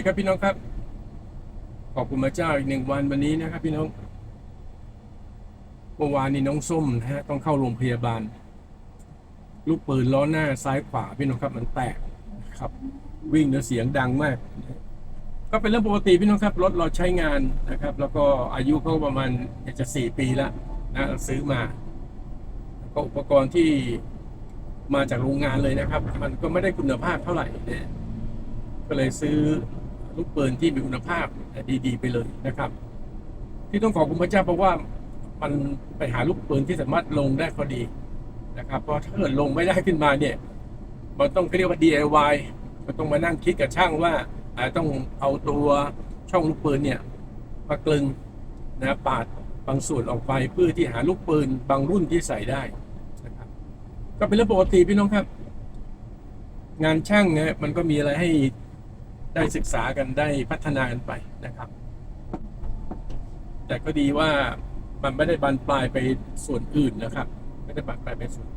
ดีครับพี่น้องครับ ขอบคุณพระเจ้าอีกหนึ่งวันวันนี้นะครับพี่น้องเมื่อวานนี้น้องส้มนะฮะต้องเข้าโรงพยาบาล ลูกปืนล้อหน้าซ้ายขวาพี่น้องครับ มันแตกนะครับ วิ่งแล้วเสียงดังมาก ก็เป็นเรื่องปกติพี่น้องครับ รถเราใช้งานนะครับ แล้วก็อายุเขาประมาณจะสี่ปีล้วนะซื้อมาก็อุปกรณ์ที่มาจากโรงงานเลยนะครับ มันก็ไม่ได้คุณภาพเท่าไหร่เนี่ยก็เลยซื้อ ลูกปืนที่มีคุณภาพดีๆ ไปเลยนะครับ ที่ต้องขอบคุณพระเจ้าเพราะว่ามันไปหาลูกปืนที่สามารถลงได้พอดีนะครับเพราะถ้าเกิดลงไม่ได้ขึ้นมาเนี่ยมันต้องเรียกว่า DIY ก็ต้องมานั่งคิดกับช่างว่าอาจต้องเอาตัวช่องลูกปืนเนี่ยมากลึงนะปาดบางส่วนออกไปเพื่อที่หาลูกปืนบางรุ่นที่ใส่ได้นะครับ ก็เป็นเรื่องปกติพี่น้องครับ งานช่างเนี่ยมันก็มีอะไรให้ ได้ศึกษากันได้พัฒนากันไปนะครับ แต่ก็ดีว่ามันไม่ได้บานปลายไปส่วนอื่นนะครับ ไม่ได้บานปลายไปส่วน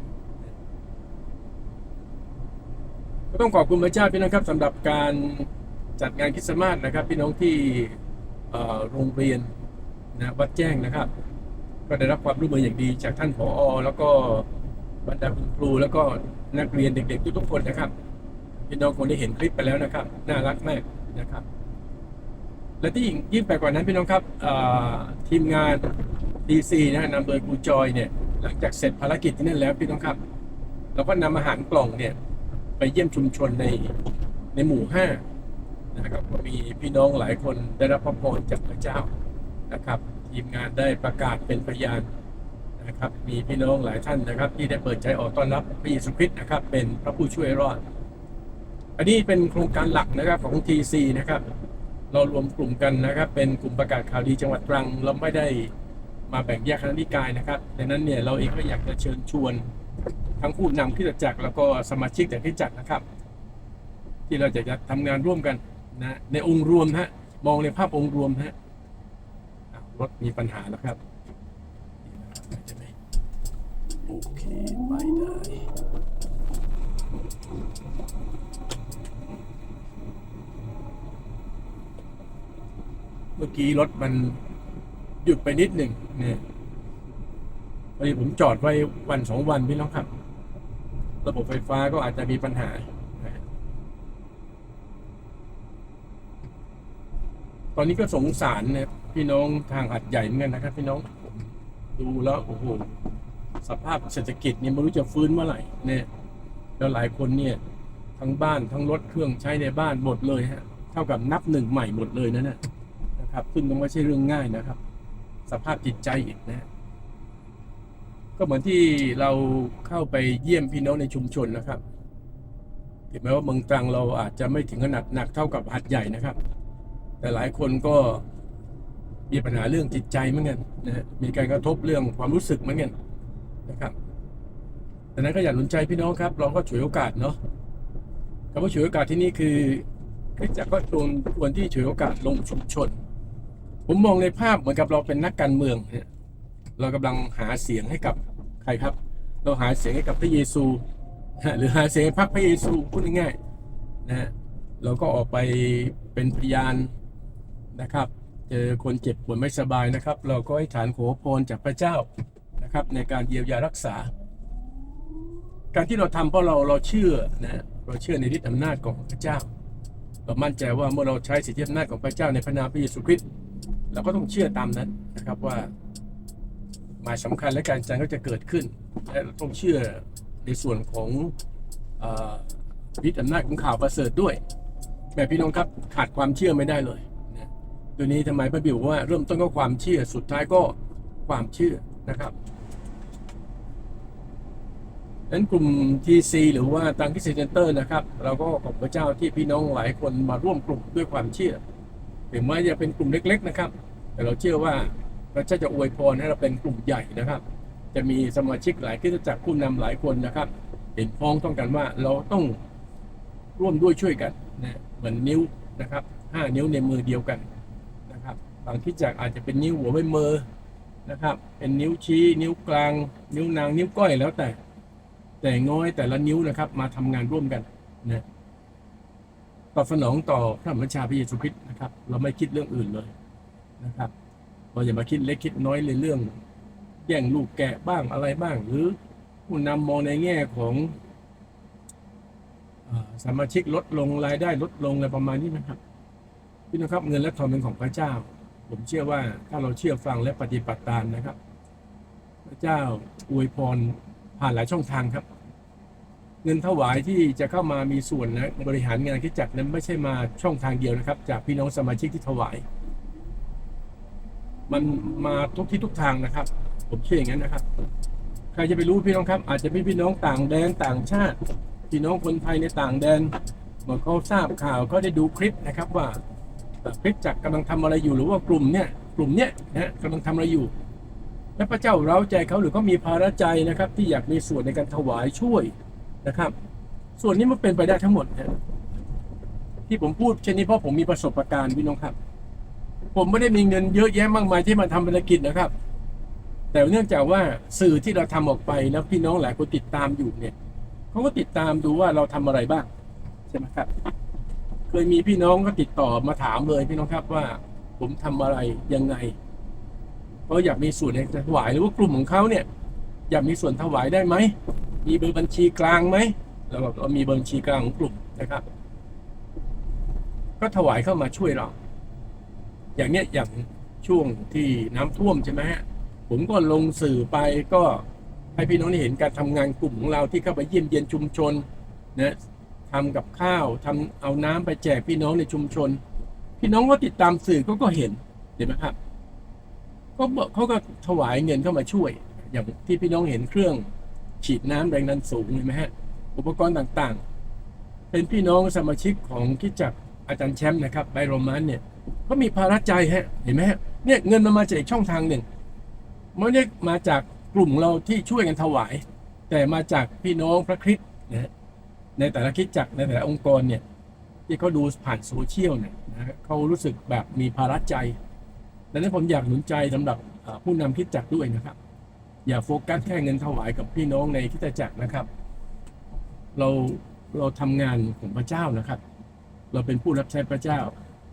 ก็ต้องขอบคุณพระเจ้าพี่น้องครับสำหรับการจัดงานคริสต์มาสนะครับ พี่น้องที่โรงเรียนนะวัดแจ้งนะครับ ก็ได้รับความร่วมมืออย่างดีจากท่านผอ แล้วก็บรรดาคุณครูแล้วก็นักเรียนเด็กๆทุกๆคนนะครับ พี่น้องคงได้เห็นคลิปไปแล้วนะครับ น่ารักมากนะครับ และที่ยิ่งไปกว่านั้นพี่น้องครับทีมงาน DC นะฮะนำโดยครูจอยเนี่ย หลังจากเสร็จภารกิจที่นั่นแล้วพี่น้องครับเราก็นำอาหารกล่องเนี่ย ไปเยี่ยมชุมชนในในหมู่ห้านะครับก็มีพี่น้องหลายคนได้รับพระพรจากพระเจ้านะครับ ทีมงานได้ประกาศเป็นพยานนะครับ มีพี่น้องหลายท่านนะครับ ที่ได้เปิดใจออกต้อนรับพระเยซูคริสต์นะครับ เป็นพระผู้ช่วยรอด อันนี้เป็นโครงการหลักนะครับของ TC นะครับ เรารวมกลุ่มกันนะครับ เป็นกลุ่มประกาศข่าวดีจังหวัดตรัง เราไม่ได้มาแบ่งแยกคณะนิกายนะครับดังนั้นเนี่ยเราเองก็อยากจะเชิญชวน ทั้งผู้นำคริสตจักรแล้วก็สมาชิกแต่คริสตจักรนะครับ ที่เราจะจะทำงานร่วมกันนะในองค์รวมฮะมองในภาพองค์รวมฮะอะรถมีปัญหาแล้วครับโอเคไปได้ มื่อกี้รถมันหยุดไปนิดหนึ่งเนี่ยพอดีผมจอดไว้วันสองวันพี่น้องครับ ระบบไฟฟ้าก็อาจจะมีปัญหา ตอนนี้ก็สงสารนะพี่น้องทางหัดใหญ่เหมือนกันนะครับ พี่น้องดูแล้วโอ้โหสภาพเศรษฐกิจเนี่ยไม่รู้จะฟื้นเมื่อไหร่เนี่ยแล้วหลายคนเนี่ยทั้งบ้านทั้งรถเครื่องใช้ในบ้านหมดเลยฮะ เท่ากับนับหนึ่งใหม่หมดเลยนะเนี่ย ครับซึ่งก็ไม่ใช่เรื่องง่ายนะครับ สภาพจิตใจอีกนะก็เหมือนที่เราเข้าไปเยี่ยมพี่น้องในชุมชนนะครับถึงแม้ว่าเมืองตรังเราอาจจะไม่ถึงขนาดหนักเท่ากับหัดใหญ่นะครับ แต่หลายคนก็มีปัญหาเรื่องจิตใจเหมือนกันนะฮะมีการกระทบเรื่องความรู้สึกเหมือนกันนะครับดังนั้นก็อยากหนุนใจพี่น้องครับ เราก็ฉวยโอกาสเนาะคำว่าฉวยโอกาสที่นี่คือคริสจักรก็ชวนควรที่ฉวยโอกาสลงชุมชน ผมมองในภาพเหมือนกับเราเป็นนักการเมืองเนี่ยเรากำลังหาเสียงให้กับใครครับ เราหาเสียงให้กับพระเยซู หรือหาเสียงให้พรรคพระเยซูพูดง่ายๆนะฮะเราก็ออกไปเป็นพยานนะครับ เจอคนเจ็บป่วยไม่สบายนะครับ เราก็ให้ฐานโขอพรจากพระเจ้านะครับ ในการเยียวยารักษา การที่เราทำเพราะเราเราเชื่อนะเราเชื่อในฤทธิอำนาจของพระเจ้า เรามั่นใจว่าเมื่อเราใช้สิทธิอำนาจของพระเจ้าในพระนามพระเยซูคริสต์ เราก็ต้องเชื่อตามนั้นนะครับว่าหมายสำคัญและการจันก็จะเกิดขึ้น และเราต้องเชื่อในส่วนของเออฤทธิอำนาจของข่าวประเสริฐด้วยแม่พี่น้องครับขาดความเชื่อไม่ได้เลยนะตัวนี้ทำไมพระบิวว่าเริ่มต้นก็ความเชื่อสุดท้ายก็ความเชื่อนะครับดังนั้นกลุ่ม TC หรือว่าตังคิสเซนเตอร์นะครับ เราก็ขอบพระเจ้าที่พี่น้องหลายคนมาร่วมกลุ่มด้วยความเชื่อ ถึงแม้จะเป็นกลุ่มเล็ก ๆนะครับ แต่เราเชื่อว่าพระเจ้าจะอวยพรให้เราเป็นกลุ่มใหญ่นะครับ จะมีสมาชิกหลายคริสตจักผู้นำหลายคนนะครับ เห็นพ้องต้องกันว่าเราต้องร่วมด้วยช่วยกันนะเหมือนนิ้วนะครับห้านิ้วในมือเดียวกันนะครับบางคริสตจักอาจจะเป็นนิ้วหัวไม่มือนะครับ เป็นนิ้วชี้ นิ้วกลาง นิ้วนาง นิ้วก้อยแล้วแต่ แต่ง้อยแต่ละนิ้วนะครับ มาทำงานร่วมกันนะตอบสนองต่อพระบัญชาพระเยซูคริสต์ นะครับ เราไม่คิดเรื่องอื่นเลยนะครับเราอย่ามาคิดเล็กคิดน้อยในเรื่อง แย่งลูกแกะบ้างอะไรบ้าง หรือผู้นำมองในแง่ของอสมาชิกลดลงรายได้ลดลงอะไรประมาณนี้นะครับพี่น้องครับเงินและทองเป็นของพระเจ้า ผมเชื่อว่าถ้าเราเชื่อฟังและปฏิบัติตามนะครับ พระเจ้าอวยพรผ่านหลายช่องทางครับ เงินถวายที่จะเข้ามามีส่วนนะบริหารงานคิดจักนั้นไม่ใช่มาช่องทางเดียวนะครับ จากพี่น้องสมาชิกที่ถวาย มันมาทุกที่ทุกทางนะครับ ผมเชื่ออย่างนั้นนะครับใครจะไปรู้พี่น้องครับ อาจจะมีพี่น้องต่างแดนต่างชาติ พี่น้องคนไทยในต่างแดนเมื่อเขาทราบข่าวก็ได้ดูคลิปนะครับว่าคลิปจักรกำลังทำอะไรอยู่หรือว่ากลุ่มเนี่ยกลุ่มเนี้ยนะกำลังทำอะไรอยู่และพระเจ้าเร้าใจเขาหรือเขามีภาระใจนะครับ ที่อยากมีส่วนในการถวายช่วย นะครับ ส่วนนี้มันเป็นไปได้ทั้งหมดนะที่ผมพูดเช่นนี้เพราะผมมีประสบการณ์พี่น้องครับ ผมไม่ได้มีเงินเยอะแยะมากมายที่มาทำภารกิจนะครับ แต่เนื่องจากว่าสื่อที่เราทำออกไปแล้วพี่น้องหลายคนติดตามอยู่เนี่ยเขาก็ติดตามดูว่าเราทำอะไรบ้างใช่ไหมครับ เคยมีพี่น้องก็ติดต่อมาถามเลยพี่น้องครับว่า ผมทำอะไรยังไงเพราะอยากมีส่วนในถวายหรือว่ากลุ่มของเขาเนี่ย อยากมีส่วนถวายได้ไหม มีเบอร์บัญชีกลางไหมเราบอกเรามีเบอร์บัญชีกลางของกลุ่มนะครับ ก็ถวายเข้ามาช่วยเรา อย่างเนี้ยอย่างช่วงที่น้ำท่วมใช่ไหมฮะผมก็ลงสื่อไปก็ให้พี่น้องได้เห็นการทำงานกลุ่มของเราที่เข้าไปเยี่ยมเยียนชุมชนนะทำกับข้าวทำเอาน้ำไปแจกพี่น้องในชุมชน พี่น้องก็ติดตามสื่อเขาก็เห็นเห็นไหมครับก็เขาก็ถวายเงินเข้ามาช่วย อย่างที่พี่น้องเห็นเครื่อง ฉีดน้ำแรงดันสูงเห็นไหมฮะ อุปกรณ์ต่างๆ เป็นพี่น้องสมาชิกของคิดจักรอาจารย์แชมป์นะครับไบโรมันเนี่ยก็มีภาระใจฮะเห็นไหมฮะเนี่ยเงินมันมาจากอีกช่องทางหนึ่งไม่ได้มาจากกลุ่มเราที่ช่วยกันถวาย แต่มาจากพี่น้องพระคริสต์นะฮะในแต่ละคริสตจักรในแต่ละองค์กรเนี่ยที่เขาดูผ่านโซเชียลเนี่ยนะเขารู้สึกแบบมีภาระใจดังนั้นผมอยากหนุนใจสำหรับผู้นำคริสตจักรด้วยนะครับ อย่าโฟกัสแค่เงินถวายกับพี่น้องในคิตจักรนะครับ เราเราทำงานของพระเจ้านะครับ เราเป็นผู้รับใช้พระเจ้า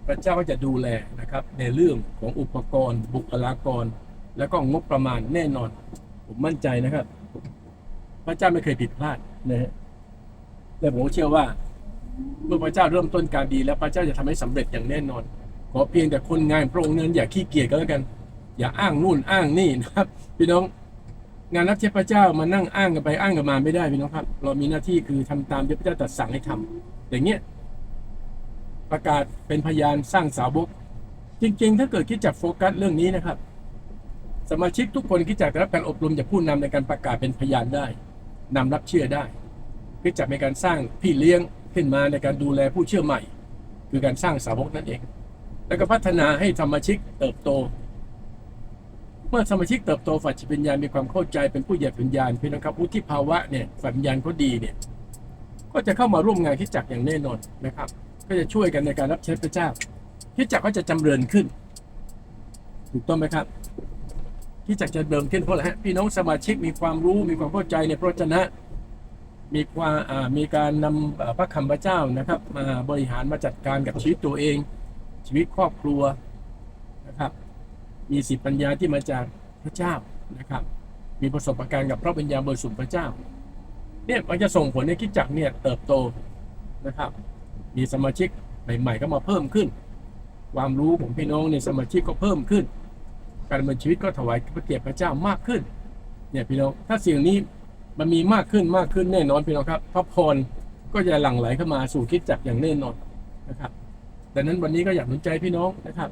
พระเจ้าก็จะดูแลนะครับ ในเรื่องของอุปกรณ์ บุคลากร แล้วก็งบประมาณแน่นอน ผมมั่นใจนะครับ พระเจ้าไม่เคยผิดพลาดนะฮะและผมเชื่อว่า เมื่อพระเจ้าเริ่มต้นการดี แล้วพระเจ้าจะทำให้สำเร็จอย่างแน่นอน ขอเพียงแต่คนงานพระองค์นั้นอย่าขี้เกียจก็แล้วกัน อย่าอ้างนู่นอ้างนี่นะครับ พี่น้อง งานรับใช้พระเจ้ามานั่งอ้างกันไปอ้างกันมาไม่ได้พี่น้องครับ เรามีหน้าที่คือทำตามที่พระเจ้าตรัสสั่งให้ทำอย่างเงี้ยประกาศเป็นพยานสร้างสาวก จริง ๆ ถ้าเกิดคิดจักโฟกัสเรื่องนี้นะครับ สมาชิกทุกคนคิดจักรับการอบรมจากผู้นำในการประกาศเป็นพยานได้นำรับเชื่อได้คิดจักในการสร้างพี่เลี้ยงขึ้นมาในการดูแลผู้เชื่อใหม่ คือการสร้างสาวกนั่นเอง แล้วก็พัฒนาให้สมาชิกเติบโต เมื่อสมาชิกเติบโตฝ่ายจิตวิญญาณมีความเข้าใจเป็นผู้ใหญ่วิญญาณพี่นะครับวุฒิภาวะเนี่ยฝ่ายวิญญาณเขาดีเนี่ยก็จะเข้ามาร่วมงานคิดจักอย่างแน่นอนนะครับ ก็จะช่วยกันในการรับใช้พระเจ้าคิดจักก็จะจำเริญขึ้น ถูกต้องไหมครับที่จักจะเดิมขึ้นเพราะอะไรฮะพี่น้องสมาชิกมีความรู้มีความเข้าใจในพระวจนะมีความมีการนำพระคำพระเจ้านะครับมาบริหารมาจัดการกับชีวิตตัวเอง ชีวิตครอบครัวนะครับ มีสิทธิปัญญาที่มาจากพระเจ้านะครับ มีประสบการณ์กับพระปัญญาบริสุทธิ์พระเจ้า เนี่ยมันจะส่งผลให้คิดจักรเนี่ยเติบโตนะครับ มีสมาชิกใหม่ๆก็มาเพิ่มขึ้น ความรู้ของพี่น้องในสมาชิกก็เพิ่มขึ้น การดำเนินชีวิตก็ถวายพระเกียรติพระเจ้ามากขึ้น เนี่ยพี่น้องถ้าสิ่งนี้มันมีมากขึ้นมากขึ้นแน่นอนพี่น้องครับพระพรก็จะหลั่งไหลเข้ามาสู่คิดจักอย่างแน่นอนนะครับดังนั้นวันนี้ก็อยากหนุนใจพี่น้องนะครับ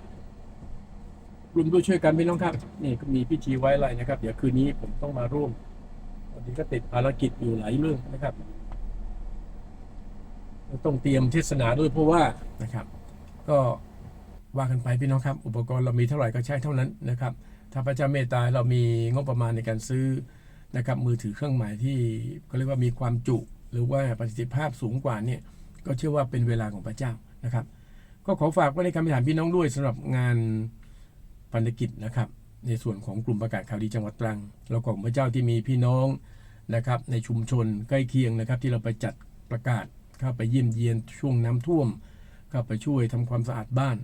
รวมด้วยช่วยกันพี่น้องครับ นี่ก็มีพิธีไว้อะไรนะครับ เดี๋ยวคืนนี้ผมต้องมาร่วมวันนี้ก็ติดภารกิจอยู่หลายเรื่องนะครับ ต้องเตรียมเทศนาด้วยเพราะว่านะครับ ก็ว่ากันไปพี่น้องครับ อุปกรณ์เรามีเท่าไหร่ก็ใช้เท่านั้นนะครับ ถ้าพระเจ้าเมตตาเรามีงบประมาณในการซื้อนะครับ มือถือเครื่องหมายที่ก็เรียกว่ามีความจุ หรือว่าประสิทธิภาพสูงกว่าเนี่ยก็เชื่อว่าเป็นเวลาของพระเจ้านะครับ ก็ขอฝากไว้ในคำถามพี่น้องด้วยสำหรับงาน พันธกิจนะครับ ในส่วนของกลุ่มประกาศข่าวดีจังหวัดตรังเราของพระเจ้าที่มีพี่น้องนะครับในชุมชนใกล้เคียงนะครับ ที่เราไปจัดประกาศเข้าไปเยี่ยมเยียนช่วงน้ำท่วมเข้าไปช่วยทำความสะอาดบ้าน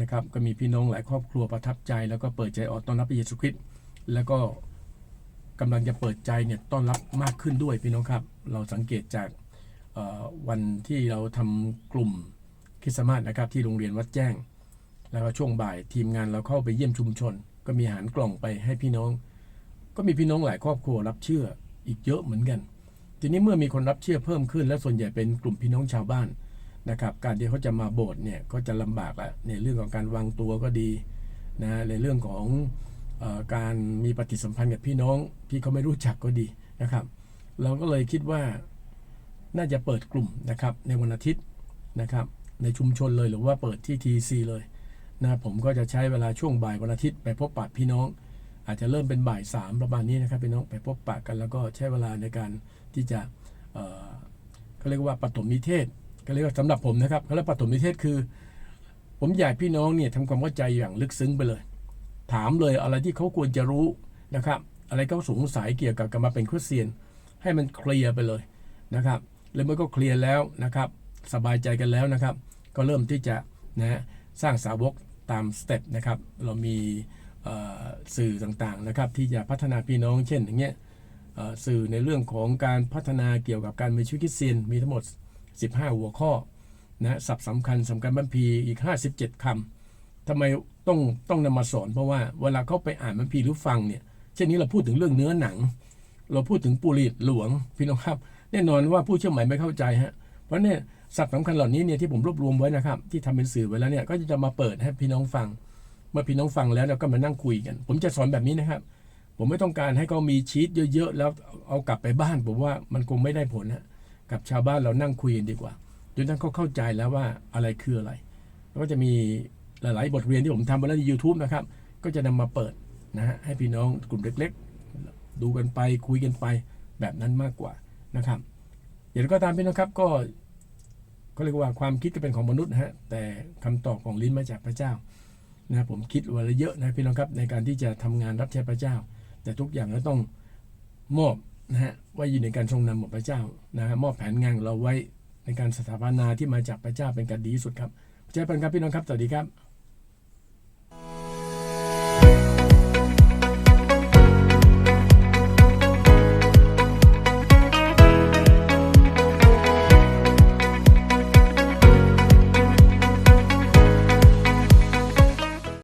นะครับก็มีพี่น้องหลายครอบครัวประทับใจ แล้วก็เปิดใจออกต้อนรับพระเยซูคริสต์แล้วก็กำลังจะเปิดใจเนี่ยต้อนรับมากขึ้นด้วยพี่น้องครับ เราสังเกตจากวันที่เราทำกลุ่มคริสต์มาสนะครับที่โรงเรียนวัดแจ้ง แล้วก็ช่วงบ่ายทีมงานเราเข้าไปเยี่ยมชุมชน ก็มีอาหารกล่องไปให้พี่น้อง ก็มีพี่น้องหลายครอบครัวรับเชื่ออีกเยอะเหมือนกัน ทีนี้เมื่อมีคนรับเชื่อเพิ่มขึ้น และส่วนใหญ่เป็นกลุ่มพี่น้องชาวบ้านนะครับ การที่เขาจะมาโบสถ์เนี่ยก็จะลำบากละในเรื่องของการวางตัวก็ดีนะในเรื่องของออการมีปฏิสัมพันธ์กับพี่น้องที่เขาไม่รู้จักก็ดีนะครับ เราก็เลยคิดว่าน่าจะเปิดกลุ่มนะครับในวันอาทิตย์นะครับในชุมชนเลยหรือว่าเปิดที่ TC เลย นะผมก็จะใช้เวลาช่วงบ่ายวันอาทิตย์ไปพบปะพี่น้อง อาจจะเริ่มเป็นบ่ายสามประมาณนี้นะครับพี่น้องไปพบปะกันแล้วก็ใช้เวลาในการที่จะเขาเรียกว่าปฐมนิเทศ ก็เรียกว่าสำหรับผมนะครับเขาเรียกปฐมนิเทศคือ ผมอยากพี่น้องเนี่ยทำความเข้าใจอย่างลึกซึ้งไปเลย ถามเลยอะไรที่เขาควรจะรู้นะครับ อะไรเขาสงสัยเกี่ยวกับการมาเป็นคริสเตียน ให้มันเคลียร์ไปเลยนะครับแล้วเมื่อก็เคลียร์แล้วนะครับ สบายใจกันแล้วนะครับ ก็เริ่มที่จะนะสร้างสาวก ตามสเต็ปนะครับ เรามีสื่อต่างๆนะครับที่จะพัฒนาพี่น้องเช่นอย่างเงี้ยสื่อในเรื่องของการพัฒนาเกี่ยวกับการมีชีวิตคริสเตียนมีทั้งหมด 15 หัวข้อนะศัพท์สำคัญสำคัญบัมพีอีก 57คำทำไมต้องต้องนำมาสอนเพราะว่าเวลาเขาไปอ่านบัมพีหรือฟังเนี่ยเช่นนี้เราพูดถึงเรื่องเนื้อหนัง เราพูดถึงปุริตหลวงพี่น้องครับ แน่นอนว่าผู้เชื่อใหม่ไม่เข้าใจฮะ เพราะเนี่ยศัพท์สำคัญเหล่านี้เนี่ยที่ผมรวบรวมไว้นะครับ ที่ทำเป็นสื่อไว้แล้วเนี่ยก็จะมาเปิดให้พี่น้องฟัง เมื่อพี่น้องฟังแล้วเราก็มานั่งคุยกัน ผมจะสอนแบบนี้นะครับ ผมไม่ต้องการให้เขามีชีตเยอะๆแล้วเอากลับไปบ้าน ผมว่ามันคงไม่ได้ผลนะกับชาวบ้านเรานั่งคุยกันดีกว่าจนทั้งเขาเข้าใจแล้วว่าอะไรคืออะไรแล้วก็จะมีหลายๆ บทเรียนที่ผมทำไว้แล้วใน YouTube นะครับ ก็จะนำมาเปิดนะฮะให้พี่น้องกลุ่มเล็ก ๆ ดูกันไปคุยกันไปแบบนั้นมากกว่านะครับ อย่างไรก็ตามพี่น้องครับก็ก็เรียกว่าความคิดก็เป็นของมนุษย์นะฮะแต่คำตอบของลิ้นมาจากพระเจ้านะผมคิดไว้เยอะนะพี่น้องครับในการที่จะทำงานรับใช้พระเจ้า แต่ทุกอย่างก็ต้องมอบนะฮะไว้อยู่ในการทรงนำของพระเจ้านะฮะมอบแผนงานเราไว้ในการสถาปนาที่มาจากพระเจ้าเป็นการดีที่สุดครับเจอกันครับพี่น้องครับสวัสดีครับ